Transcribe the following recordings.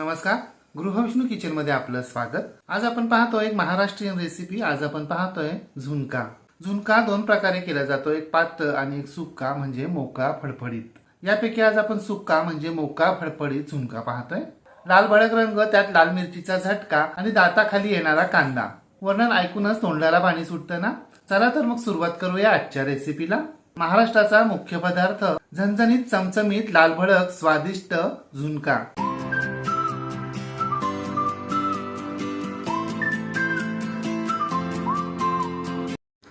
नमस्कार. गृहविष्णू किचनमध्ये आपलं स्वागत. आज आपण पाहतोय एक महाराष्ट्रीयन रेसिपी आज आपण पाहतोय झुणका. झुणका दोन प्रकारे केला जातो. एक पातळ आणि एक सुक्का म्हणजे मोका फडफडीत. यापैकी आज आपण सुक्का म्हणजे मोका फडफडीत झुणका पाहतोय. लाल भडक रंग त्यात लाल मिरचीचा झटका आणि दाताखाली येणारा कांदा. वर्णन ऐकूनच तोंडाला पाणी सुटतं ना? चला तर मग सुरुवात करूया आजच्या रेसिपीला महाराष्ट्राचा मुख्य पदार्थ झणझणीत चमचमीत लाल भडक स्वादिष्ट झुणका.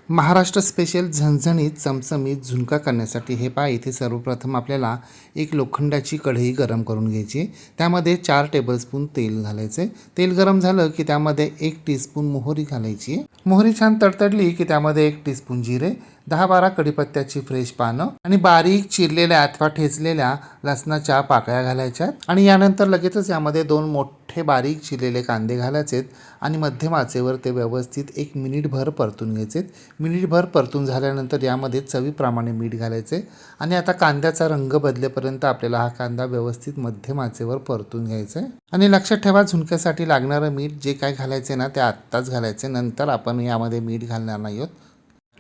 महाराष्ट्र स्पेशल झणझणीत चमचमीत झुणका करण्यासाठी हे पहा इथे सर्वप्रथम आपल्याला एक लोखंडाची कढई गरम करून घ्यायची. त्यामध्ये चार टेबलस्पून तेल घालायचे. तेल गरम झालं की त्यामध्ये एक टीस्पून मोहरी घालायची. मोहरी छान तडतडली की त्यामध्ये एक टीस्पून जिरे दहा बारा कडीपत्त्याची फ्रेश पानं आणि बारीक चिरलेल्या अथवा ठेचलेल्या लसणाच्या पाकळ्या घालायच्या आणि यानंतर लगेचच यामध्ये दोन मोठे बारीक चिरलेले कांदे घालायचेत आणि मध्यम आचेवर ते व्यवस्थित एक मिनिटभर परतून घ्यायचे मिनिटभर परतून झाल्यानंतर यामध्ये चवीप्रमाणे मीठ घालायचे आणि आता कांद्याचा रंग बदलेपर्यंत आपल्याला हा कांदा व्यवस्थित मध्यम आचेवर परतून घ्यायचा आहे आणि लक्षात ठेवा झुणक्यासाठी लागणारं मीठ जे काय घालायचे ना ते आत्ताच घालायचे. नंतर आपण यामध्ये मीठ घालणार नाही आहोत.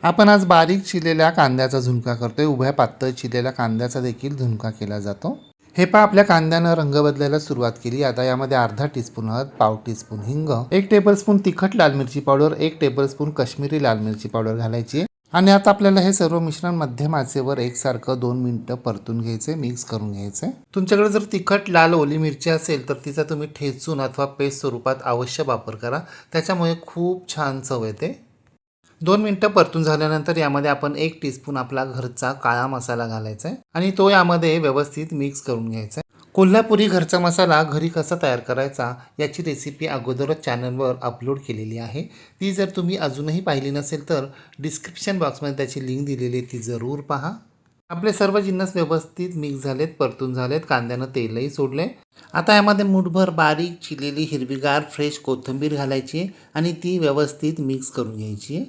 आपण आज बारीक चिरलेल्या कांद्याचा झुणका करतोय. उभ्या पातळ चिरलेल्या कांद्याचा देखील झुणका केला जातो. हे पहा आपल्या कांद्यानं रंग बदलायला सुरुवात केली. आता यामध्ये अर्धा टीस्पून हळद पाव टीस्पून हिंग एक टेबलस्पून तिखट लाल मिरची पावडर एक टेबलस्पून काश्मीरी लाल मिरची पावडर घालायची. आणि आता आपल्याला हे सर्व मिश्रण मध्यम आचेवर एकसारखं दोन मिनिटं परतून घ्यायचे मिक्स करून घ्यायचे. तुमच्याकडे जर तिखट लाल ओली मिरची असेल तर तिचा तुम्ही ठेचून अथवा पेस्ट स्वरूपात अवश्य वापर करा. त्याच्यामुळे खूप छान चव येते. दोन मिनटं परतून झाल्यानंतर यामध्ये आपण एक टीस्पून आपला घरचा काळा मसाला घालायचा आहे आणि तो यामध्ये व्यवस्थित मिक्स करून घ्यायचा आहे. कोल्हापुरी घरचा मसाला घरी कसा तयार करायचा याची रेसिपी अगोदरच चॅनलवर अपलोड केलेली आहे. ती जर तुम्ही अजूनही पाहिली नसेल तर डिस्क्रिप्शन बॉक्समध्ये त्याची लिंक दिलेली आहे ती जरूर पहा. आपले सर्व जिन्नस व्यवस्थित मिक्स झालेत परतून झालेत कांद्यानं तेलही सोडले आता यामध्ये मुठभर बारीक चिरलेली हिरवीगार फ्रेश कोथिंबीर घालायची आणि ती व्यवस्थित मिक्स करून घ्यायची.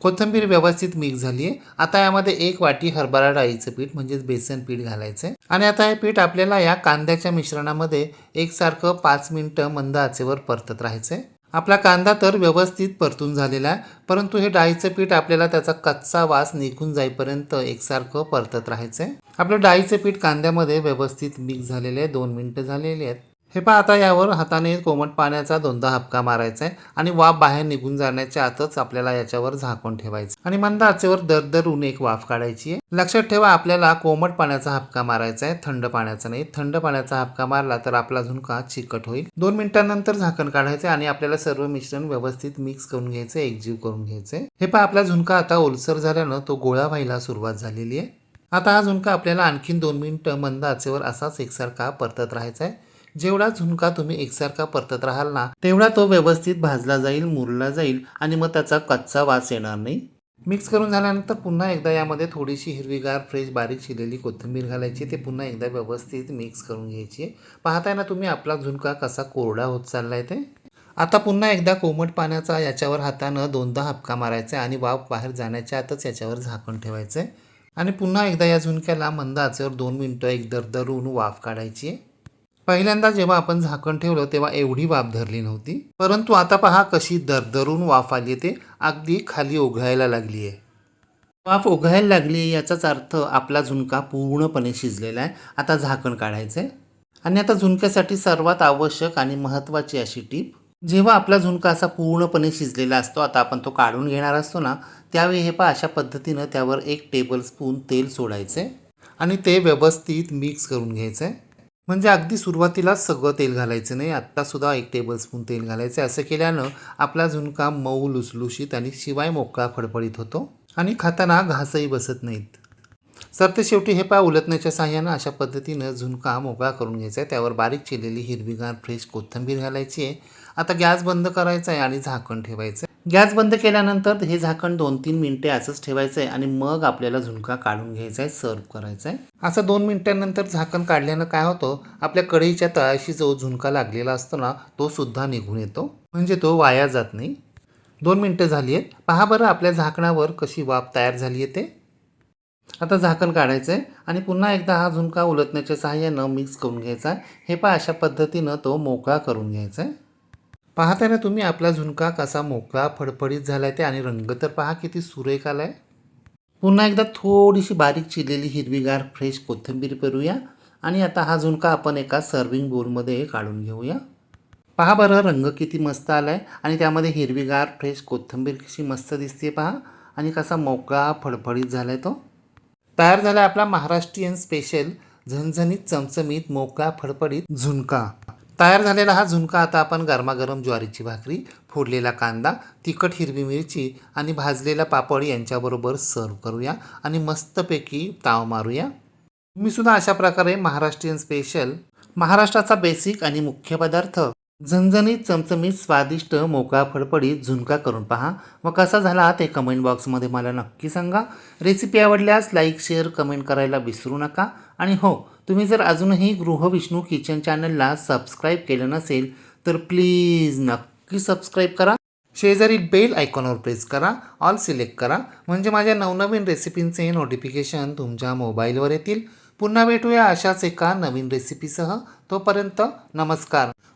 कोथिंबीर व्यवस्थित मिक्स झाली आहे आता यामध्ये एक वाटी हरभरा डाळीचं पीठ म्हणजेच बेसन पीठ घालायचं आहे आणि आता हे पीठ आपल्याला या कांद्याच्या मिश्रणामध्ये एकसारखं पाच मिनटं मंद आचेवर परतत राहायचं आहे आपला कांदा तर व्यवस्थित परतून झालेला आहे परंतु हे डाळीचं पीठ आपल्याला त्याचा कच्चा वास निघून जाईपर्यंत एकसारखं परतत राहायचं आहे आपलं डाळीचं पीठ कांद्यामध्ये व्यवस्थित मिक्स झालेले आहे दोन मिनटं झालेली आहेत. हे पहा आता यावर हाताने कोमट पाण्याचा दोनदा हपका मारायचा आहे आणि वाफ बाहेर निघून जाण्याच्या आतच आपल्याला याच्यावर झाकून ठेवायचं आणि मंद आचेवर दर दरदरून एक वाफ काढायची आहे लक्षात ठेवा आपल्याला कोमट पाण्याचा हपका मारायचा आहे थंड पाण्याचा नाही. थंड पाण्याचा हपका मारला तर आपला झुणका चिकट होईल. दोन मिनिटांनंतर झाकण काढायचं आणि आपल्याला सर्व मिश्रण व्यवस्थित मिक्स करून घ्यायचं एकजीव करून घ्यायचं हे पहा आपला झुणका आता ओलसर झाल्यानं तो गोळा व्हायला सुरुवात झालेली आहे आता हा झुणका आपल्याला आणखीन दोन मिनिटं मंद आचेवर असाच एकसारखा परतत राहायचा आहे जेवढा झुणका तुम्ही एकसारखा परतत राहाल ना तेवढा तो व्यवस्थित भाजला जाईल मुरला जाईल आणि मग त्याचा कच्चा वास येणार नाही. मिक्स करून झाल्यानंतर पुन्हा एकदा यामध्ये थोडीशी हिरवीगार फ्रेश बारीक शिलेली कोथिंबीर घालायची. ते पुन्हा एकदा व्यवस्थित मिक्स करून घ्यायची. पाहताय ना तुम्ही आपला झुणका कसा कोरडा होत चालला आहे ते? आता पुन्हा एकदा कोमट पाण्याचा याच्यावर हातानं दोनदा हपका मारायचा आणि वाफ बाहेर जाण्याच्या आतच याच्यावर झाकण ठेवायचं आहे आणि पुन्हा एकदा या झुणक्याला मंद आचेवर दोन मिनटं एक दरदरून वाफ काढायची. आहे पहिल्यांदा जेव्हा आपण झाकण ठेवलं तेव्हा एवढी वाफ धरली नव्हती. परंतु आता पहा कशी दरदरून वाफ आली ते. अगदी खाली ओघळायला लागली आहे. वाफ ओघळायला लागली आहे याचाच अर्थ आपला झुणका पूर्णपणे शिजलेला आहे. आता झाकण काढायचं आहे. आणि आता झुणक्यासाठी सर्वात आवश्यक आणि महत्त्वाची अशी टीप जेव्हा आपला झुणका असा पूर्णपणे शिजलेला असतो आता आपण तो काढून घेणार असतो ना त्यावेळी हे पहा अशा पद्धतीनं त्यावर एक टेबलस्पून तेल सोडायचं आहे. आणि ते व्यवस्थित मिक्स करून घ्यायचं आहे. म्हणजे अगदी सुरुवातीलाच सगळं तेल घालायचं नाही आत्तासुद्धा एक टेबलस्पून तेल घालायचं असं केल्यानं आपला झुणका मऊ लुसलुशीत आणि शिवाय मोकळा फडफडीत होतो आणि खाताना घासही बसत नाहीत. सर ते शेवटी हे पाय उलटण्याच्या साह्यानं अशा पद्धतीनं झुणका मोकळा करून घ्यायचा आहे. त्यावर बारीक चिरलेली हिरवीगार फ्रेश कोथिंबीर घालायची आहे. आता गॅस बंद करायचा आहे आणि झाकण ठेवायचं आहे. गॅस बंद केल्यानंतर हे झाकण दोन तीन मिनटे असंच ठेवायचं आहे आणि मग आपल्याला झुणका काढून घ्यायचा आहे सर्व करायचा आहे असं दोन मिनटांनंतर झाकण काढल्यानं काय होतं आपल्या कढईच्या तळाशी जो झुणका लागलेला असतो ना तो सुद्धा निघून येतो. म्हणजे तो वाया जात नाही. दोन मिनटं झाली आहेत पहा बरं आपल्या झाकणावर कशी वाफ तयार झाली आहे ते आता झाकण काढायचं आहे आणि पुन्हा एकदा हा झुणका उलटण्याच्या सहाय्यानं मिक्स करून घ्यायचा. आहे हे पहा अशा पद्धतीनं तो मोकळा करून घ्यायचा आहे पाहता ना तुम्ही आपला झुणका कसा मोकळा फडफडीत झाला आहे ते आणि रंग तर पहा किती सुरेख आला आहे पुन्हा एकदा थोडीशी बारीक चिरलेली हिरवीगार फ्रेश कोथिंबीर पेरूया आणि आता हा झुणका आपण एका सर्विंग बोलमध्ये काढून घेऊया. पहा बरं रंग किती मस्त आला आहे आणि त्यामध्ये हिरवीगार फ्रेश कोथिंबीर कशी मस्त दिसते पहा आणि कसा मोकळा फडफडीत झाला आहे तो. तयार झाला आहे आपला महाराष्ट्रीयन स्पेशल झणझणीत चमचमीत मोकळा फडफडीत झुणका. तयार झालेला हा झुणका आता आपण गरमागरम ज्वारीची भाकरी फोडलेला कांदा तिखट हिरवी मिरची आणि भाजलेला पापड यांच्याबरोबर सर्व करूया आणि मस्तपैकी ताव मारूया. मी सुद्धा अशा प्रकारे महाराष्ट्रीयन स्पेशल महाराष्ट्राचा बेसिक आणि मुख्य पदार्थ झणझणीत चमचमीत स्वादिष्ट मोकळा फडफडीत झुणका करून पहा. व कसा झाला ते कमेंट बॉक्समध्ये मला नक्की सांगा. रेसिपी आवडल्यास लाईक शेअर कमेंट करायला विसरू नका. आणि हो तुम्ही जर अजूनही गृहविष्णू किचन चॅनलला सबस्क्राईब केलं नसेल तर प्लीज नक्की सबस्क्राईब करा. शेजारी बेल आयकॉनवर प्रेस करा. ऑल सिलेक्ट करा. म्हणजे माझ्या नवनवीन रेसिपींचे नोटिफिकेशन तुमच्या मोबाईलवर येतील. पुन्हा भेटूया अशाच एका नवीन रेसिपीसह तोपर्यंत नमस्कार.